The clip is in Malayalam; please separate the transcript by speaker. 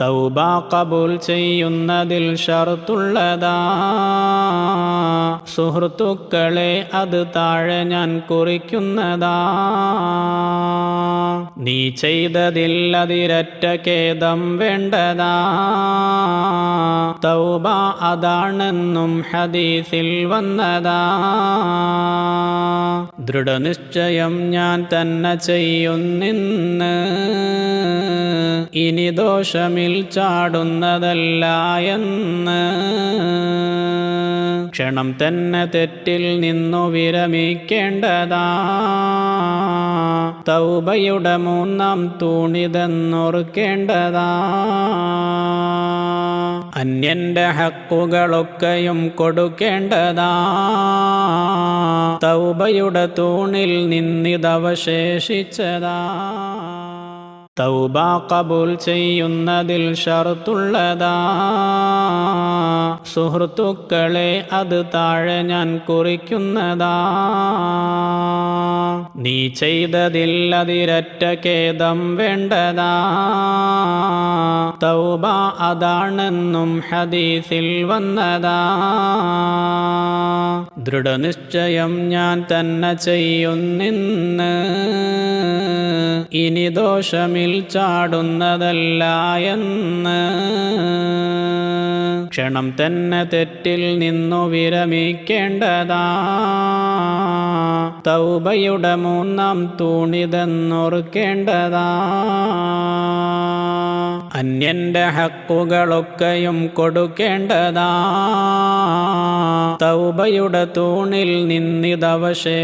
Speaker 1: തൗബ കബൂൽ ചെയ്യുന്നതിൽ ഷർത്തുള്ളതാ. സുഹൃത്തുക്കളെ അത് താഴെ ഞാൻ കുറിക്കുന്നതാ. നീ ചെയ്തതിൽ അതിരറ്റ ഖേദം വേണ്ടതാ. തൗബ അതാണെന്നും ഹദീസിൽ വന്നതാ. ദൃഢനിശ്ചയം ഞാൻ തന്നെ ചെയ്യുന്നിന്ന്. ഇനി ദോഷമിൽ ചാടുന്നതല്ല എന്ന്. ക്ഷണം തന്നെ തെറ്റിൽ നിന്നു വിരമിക്കേണ്ടതാ. തൗബയുടെ മൂന്നാം തൂണിതെന്നോർക്കേണ്ടതാ. അന്യന്റെ ഹക്കുകളൊക്കെയും കൊടുക്കേണ്ടതാ. തൗബയുടെ തൂണിൽ നിന്നിതവശേഷിച്ചതാ. തൗബ കബൂൽ ചെയ്യുന്നതിൽ ഷർത്തുള്ളതാ. സുഹൃത്തുക്കളെ അത് താഴെ ഞാൻ കുറിക്കുന്നതാ. നീ ചെയ്തതിൽ അതിരറ്റ ഖേദം വേണ്ടതാ. തൗബ അതാണെന്നും ഹദീസിൽ വന്നതാ. ദൃഢനിശ്ചയം ഞാൻ തന്നെ ചെയ്യുന്നിന്ന് ഇനി ദോഷമിൽ ചാടുന്നതല്ല എന്ന്. ക്ഷണം തന്നെ തെറ്റിൽ നിന്നു വിരമിക്കേണ്ടതാ. തൗബയുടെ മൂന്നാം തൂണിതെന്നോർക്കേണ്ടതാ. അന്യന്റെ ഹക്കുകളൊക്കെയും കൊടുക്കേണ്ടതാ. തൗബയുടെ തൂണിൽ നിന്നിതവശേഷിച്ചതാ.